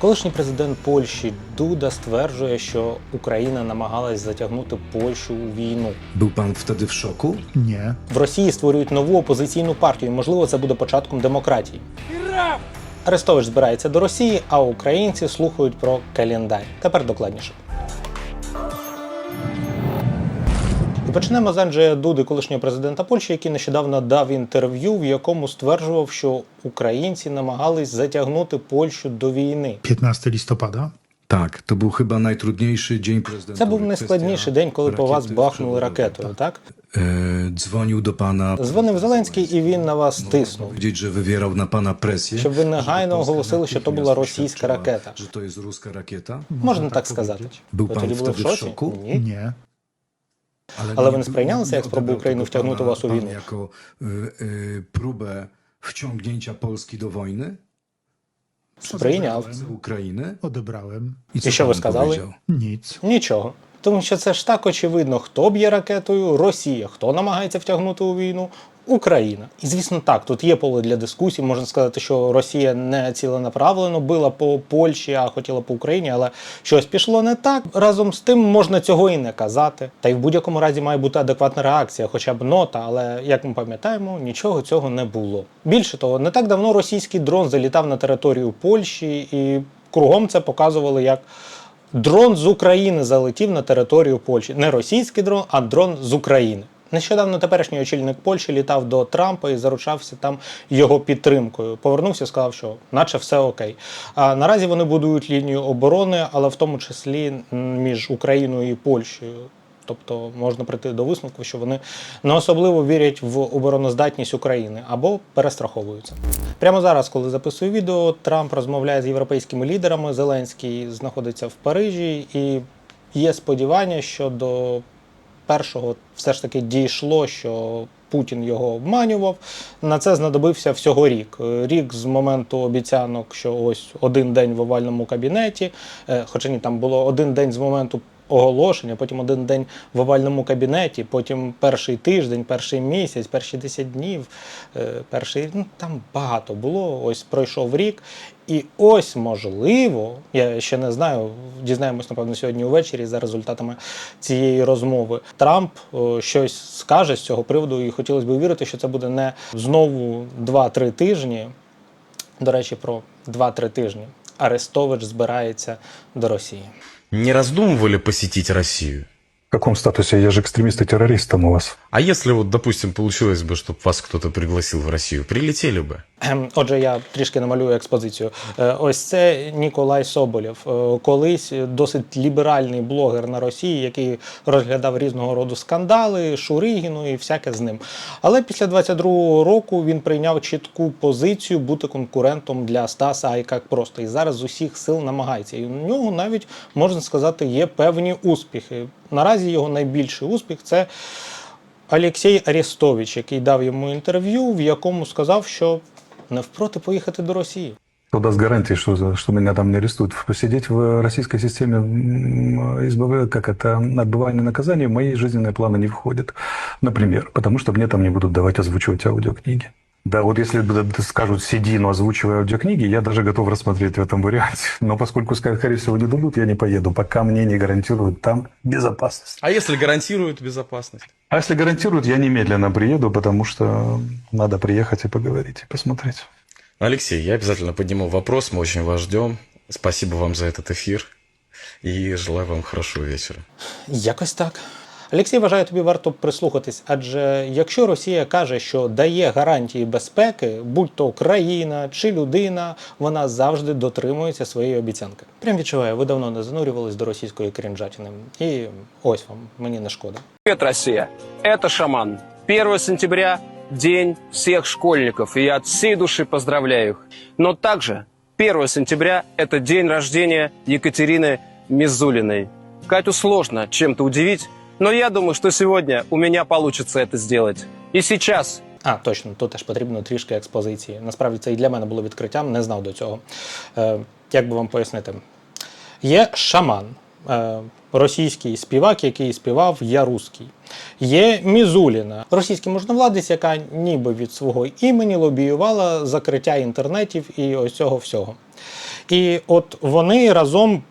Колишній президент Польщі Дуда стверджує, що Україна намагалась затягнути Польщу у війну. Був пан втоді в шоку? Ні. В Росії створюють нову опозиційну партію. Можливо, це буде початком демократії. Арестович збирається до Росії, а українці слухають про календар. Тепер докладніше. Почнемо з Анджея Дуди, колишнього президента Польщі, який нещодавно дав інтерв'ю, в якому стверджував, що українці намагались затягнути Польщу до війни. 15 listopada. Tak, to był chyba najtrudniejszy dzień prezydentowy. Це був найскладніший день, коли по вас бахнули ракетою, так? E, dzwonił do pana. Дзвонив Зеленський, і він на вас тиснув. Powiedzieć, że wywierał na pana presję. Щоб ви негайно оголосили, що то була російська ракета. Że to jest ruska rakieta. Можна так сказати. Був Ви пан тоді в в шоці? шоку? Ні. Nie. Але ви не сприйняли це як спробу України втягнути вас у війну? Як y, втягнення próbę до війни? do wojny Сприйняв. України. Ukrainy. І що ви сказали? Ніц. Нічого. Тому що це ж так очевидно, хто б'є ракетою Росія, хто намагається втягнути у війну Україна. І звісно, так, тут є поле для дискусій. Можна сказати, що Росія не ціленаправлено била по Польщі, а хотіла по Україні, але щось пішло не так. Разом з тим можна цього і не казати. Та й в будь-якому разі має бути адекватна реакція, хоча б нота. Але як ми пам'ятаємо, нічого цього не було. Більше того, не так давно російський дрон залітав на територію Польщі, і кругом це показували як. Дрон з України залетів на територію Польщі. Не російський дрон, а дрон з України. Нещодавно теперішній очільник Польщі літав до Трампа і заручався там його підтримкою. Повернувся сказав, що наче все окей. А наразі вони будують лінію оборони, але в тому числі між Україною і Польщею. Тобто можна прийти до висновку, що вони не особливо вірять в обороноздатність України або перестраховуються. Прямо зараз, коли записую відео, Трамп розмовляє з європейськими лідерами. Зеленський знаходиться в Парижі, і є сподівання, що до першого все ж таки дійшло, що Путін його обманював. На це знадобився всього рік. Е, Рік з моменту обіцянок, що ось один день в овальному кабінеті, е, хоча ні, там було один день з моменту. Оголошення, потім один день в овальному кабінеті, потім перший тиждень, перший місяць, перші 10 днів, е, перший ну там багато було. Ось пройшов рік, і ось можливо, я ще не знаю, дізнаємось напевно сьогодні увечері за результатами цієї розмови. Трамп о, щось скаже з цього приводу, і хотілося б вірити, що це буде не знову 2-3 тижні. До речі, про 2-3 тижні. Арестович збирається до Росії. Не раздумывали посетить Россию? В каком статусе? Я же экстремист и террорист там у вас. А если вот, допустим, получилось бы, чтобы вас кто-то пригласил в Россию, прилетели бы? Ем, Отже, я трішки намалюю експозицію. Е, Ось це Ніколай Соболєв, Е, колись досить ліберальний блогер на Росії, який розглядав різного роду скандали, Шуригіну і всяке з ним. Але після 22-го року він прийняв чітку позицію бути конкурентом для Стаса Айкак просто. І зараз з усіх сил намагається. І у нього навіть можна сказати є певні успіхи. Наразі його найбільший успіх це. Олексій Арестович, який дав йому інтерв'ю, в якому сказав, що не впроти поїхати до Росії. Кто даст гарантии, что, за- что меня там не арестуют? Посидеть в российской системе м, СБВ, как это отбывание наказания, в мои жизненные планы не входит. Например, потому что мне там не будут давать озвучивать аудиокниги. Да, вот если бы скажут «сиди, но озвучивай аудиокниги», я даже готов рассмотреть в этом варианте. Но поскольку, скорее всего, не дадут, я не поеду, пока мне не гарантируют там безопасность. А если гарантируют безопасность? А если гарантируют, я немедленно приеду, потому что надо приехать и поговорить, и посмотреть. Алексей, я обязательно подниму вопрос, мы очень вас ждем. Спасибо вам за этот эфир и желаю вам хорошего вечера. Якось так. Олексій вважає, тобі варто прислухатись, адже якщо Росія каже, що дає гарантії безпеки, будь то країна чи людина, вона завжди дотримується своєї обіцянки. Прям відчуваю, ви давно не занурювались до російської крінжатини. І ось вам, мені не шкода. Привет, Россия! Это Шаман. 1 сентября – день всех школьников, и я от всей души поздравляю их. Но также 1 сентября – это день рождения Екатерины Мизулиной. Катю сложно чем-то удивить, но я думаю, что сегодня у меня получится это сделать. И сейчас А, точно, тут теж потрібно трішки експозиції. Насправді це і для мене було відкриттям, не знав до цього. Е, як би вам пояснити? Є шаман, е, російський співак, який співав Я русський. Є Мізуліна, російський можновладець, яка ніби від свого імені лобіювала закриття інтернетів і ось цього всього. І от вони разом,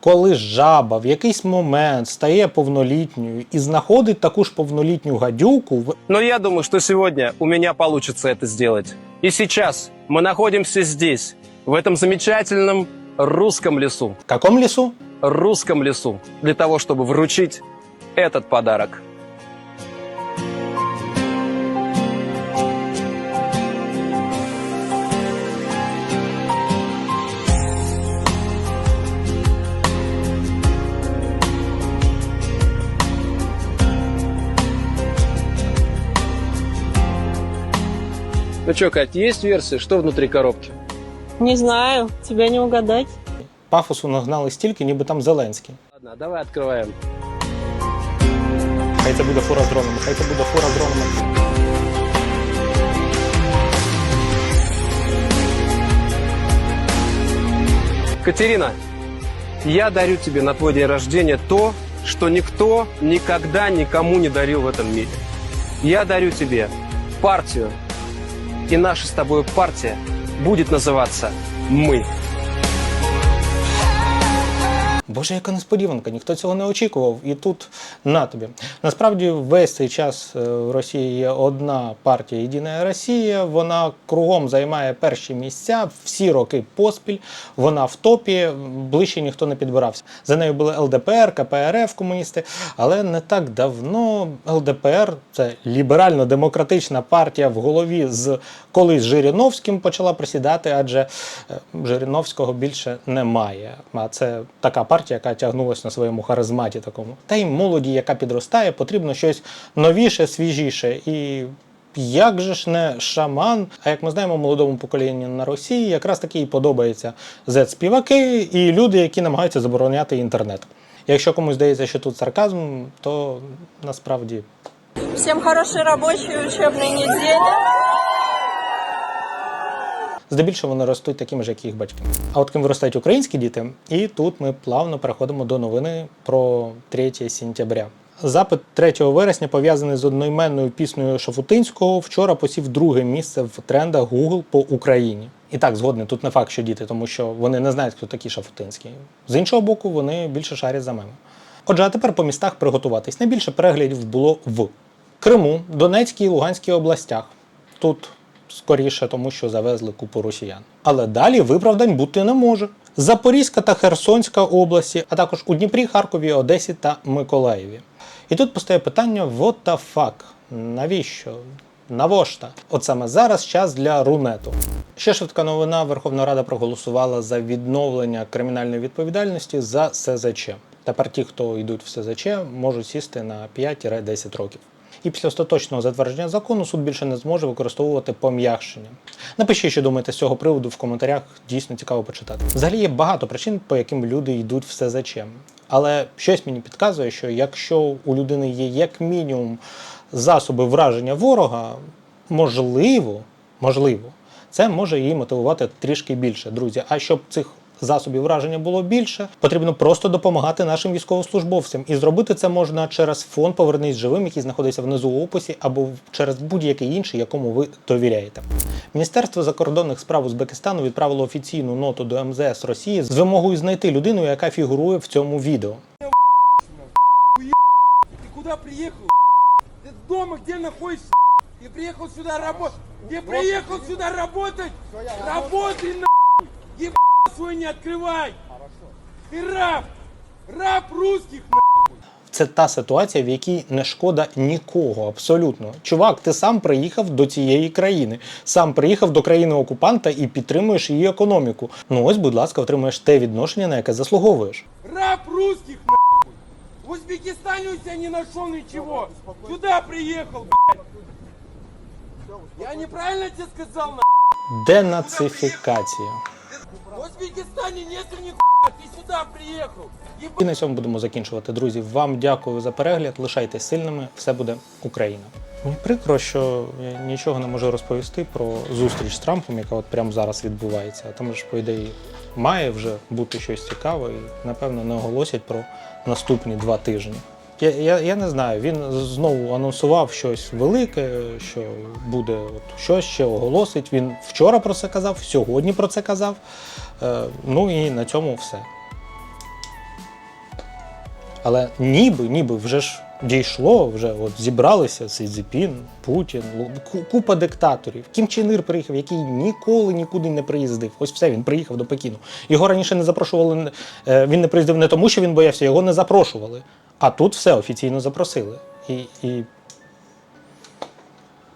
коли жаба в якийсь момент стає повнолітньою і знаходить таку ж повнолітню гадюку, в- Но я думаю, что сегодня у меня получится это сделать. И сейчас мы находимся здесь, в этом замечательном русском лесу. в какому лісу? Русском лесу. Для того, чтобы вручить этот подарок. Ну что, Кать, есть версия, что внутри коробки? Не знаю, тебя не угадать. Пафосу нагнали стільки, ніби там Зеленський. Ладно, давай открываем. Хай це буде фура з дронами, хай це буде фура з дронами. Катерина, я дарю тебе на твой день рождения то, что никто никогда никому не дарил в этом мире. Я дарю тебе партию, и наша с тобой партия будет называться «Мы». Боже, яка несподіванка, ніхто цього не очікував. І тут на тобі. Насправді, весь цей час е, в Росії є одна партія Єдина Росія. Вона кругом займає перші місця всі роки поспіль. Вона в топі, ближче ніхто не підбирався. За нею були ЛДПР, КПРФ, комуністи. Але не так давно ЛДПР це ліберально-демократична партія в голові з колись Жириновським почала присідати, адже е, Жириновського більше немає. А це така партія, яка тягнулася на своєму харизматі такому. Та й молоді, яка підростає, потрібно щось новіше, свіжіше. І як же ж не шаман? А як ми знаємо, молодому поколінню на Росії якраз таки і подобаються зет-співаки і люди, які намагаються забороняти інтернет. Якщо комусь здається, що тут сарказм, то насправді Всем хорошей рабочей учебной недели. Здебільшого вони ростуть такими ж, як їх батьки. А от ким виростають українські діти, і тут ми плавно переходимо до новини про 3 сентября. Запит 3 вересня пов'язаний з одноіменною піснею Шафутинського. Вчора посів друге місце в трендах Google по Україні. І так, згодний, тут не факт, що діти, тому що вони не знають, хто такі Шафутинські. З іншого боку, вони більше шарять за меми. Отже, а тепер по містах приготуватись. Найбільше переглядів було в Криму, Донецькій і Луганській областях. Тут скоріше, тому що завезли купу росіян. Але далі виправдань бути не може. Запорізька та Херсонська області, а також у Дніпрі, Харкові, Одесі та Миколаєві. І тут постає питання: what the fuck? Навіщо? Навошта? От саме зараз час для рунету. Ще швидка новина: Верховна Рада проголосувала за відновлення кримінальної відповідальності за СЗЧ. Тепер ті, хто йдуть в СЗЧ, можуть сісти на 5-10 років. І після остаточного затвердження закону суд більше не зможе використовувати пом'якшення. Напишіть, що думаєте з цього приводу в коментарях. Дійсно цікаво почитати. Взагалі є багато причин, по яким люди йдуть в СЗЧ. Але щось мені підказує, що якщо у людини є як мінімум засоби враження ворога, можливо, можливо, це може її мотивувати трішки більше, друзі. А щоб цих засобів враження було більше, потрібно просто допомагати нашим військовослужбовцям. І зробити це можна через фонд Повернись живим, який знаходиться внизу в описі, або через будь-який інший, якому ви довіряєте. Міністерство закордонних справ Узбекистану відправило офіційну ноту до МЗС Росії з вимогою знайти людину, яка фігурує в цьому відео. Ты куда приехал? Ты дома где находишься? Ты приехал сюда работать? Ты приехал сюда работать? Работай нахуй! Свой не открывай! Ты раб! Раб русских Це та ситуація, в якій не шкода нікого абсолютно. Чувак, ти сам приїхав до цієї країни, сам приїхав до країни окупанта і підтримуєш її економіку. Ну ось, будь ласка, отримуєш те відношення, на яке заслуговуєш. Раб русских нахуй! В Узбекистане у тебя не нашел ничего! Сюда приехал, блядь! Я неправильно тебе сказал, нахуй? Денацифікація. В Узбекистане нету нихуя! Ты сюда приехал! Еб... І на цьому будемо закінчувати. Друзі, вам дякую за перегляд. Лишайтесь сильними, все буде Україна. Мені прикро, що я нічого не можу розповісти про зустріч з Трампом, яка от прямо зараз відбувається. А там ж, по ідеї, має вже бути щось цікаве, і напевно не оголосять про наступні два тижні. Я, я, я не знаю. Він знову анонсував щось велике, що буде от, щось ще оголосить. Він вчора про це казав, сьогодні про це казав. Е, ну і на цьому все. Але ніби, ніби вже ж дійшло, вже от зібралися Сі Цзіпін, Путін, купа диктаторів. Кім Чен Ір приїхав, який ніколи нікуди не приїздив. Ось все, він приїхав до Пекіну. Його раніше не запрошували. е, Він не приїздив не тому, що він боявся, його не запрошували. А тут все офіційно запросили. І, і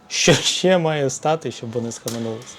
що ще має стати, щоб вони схаменулися?